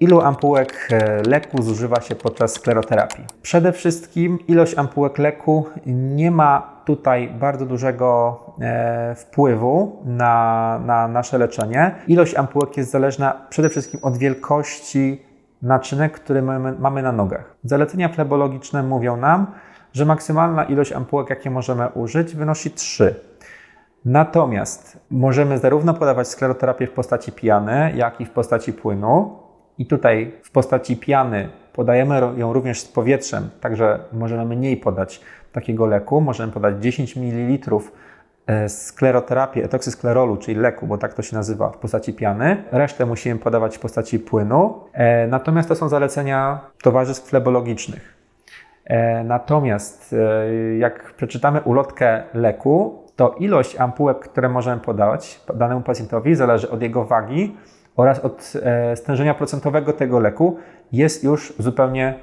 Ilu ampułek e, leku zużywa się podczas skleroterapii? Przede wszystkim ilość ampułek leku nie ma tutaj bardzo dużego e, wpływu na, na nasze leczenie. Ilość ampułek jest zależna przede wszystkim od wielkości naczynek, które mamy, mamy na nogach. Zalecenia flebologiczne mówią nam, że maksymalna ilość ampułek, jakie możemy użyć, wynosi 3. Natomiast możemy zarówno podawać skleroterapię w postaci pijany, jak i w postaci płynu. I tutaj w postaci piany podajemy ją również z powietrzem, także możemy mniej podać takiego leku. Możemy podać 10 ml e, skleroterapii, etoksysklerolu, czyli leku, bo tak to się nazywa, w postaci piany. Resztę musimy podawać w postaci płynu. E, Natomiast to są zalecenia towarzystw flebologicznych. E, Natomiast jak przeczytamy ulotkę leku, to ilość ampułek, które możemy podać danemu pacjentowi, zależy od jego wagi oraz od e, stężenia procentowego tego leku, jest już zupełnie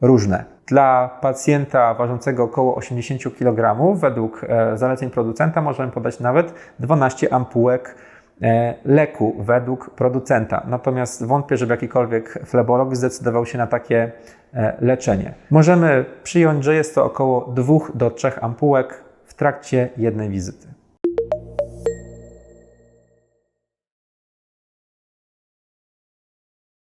różne. Dla pacjenta ważącego około 80 kg, według e, zaleceń producenta, możemy podać nawet 12 ampułek e, leku według producenta. Natomiast wątpię, żeby jakikolwiek flebolog zdecydował się na takie leczenie. Możemy przyjąć, że jest to około 2 do 3 ampułek w trakcie jednej wizyty.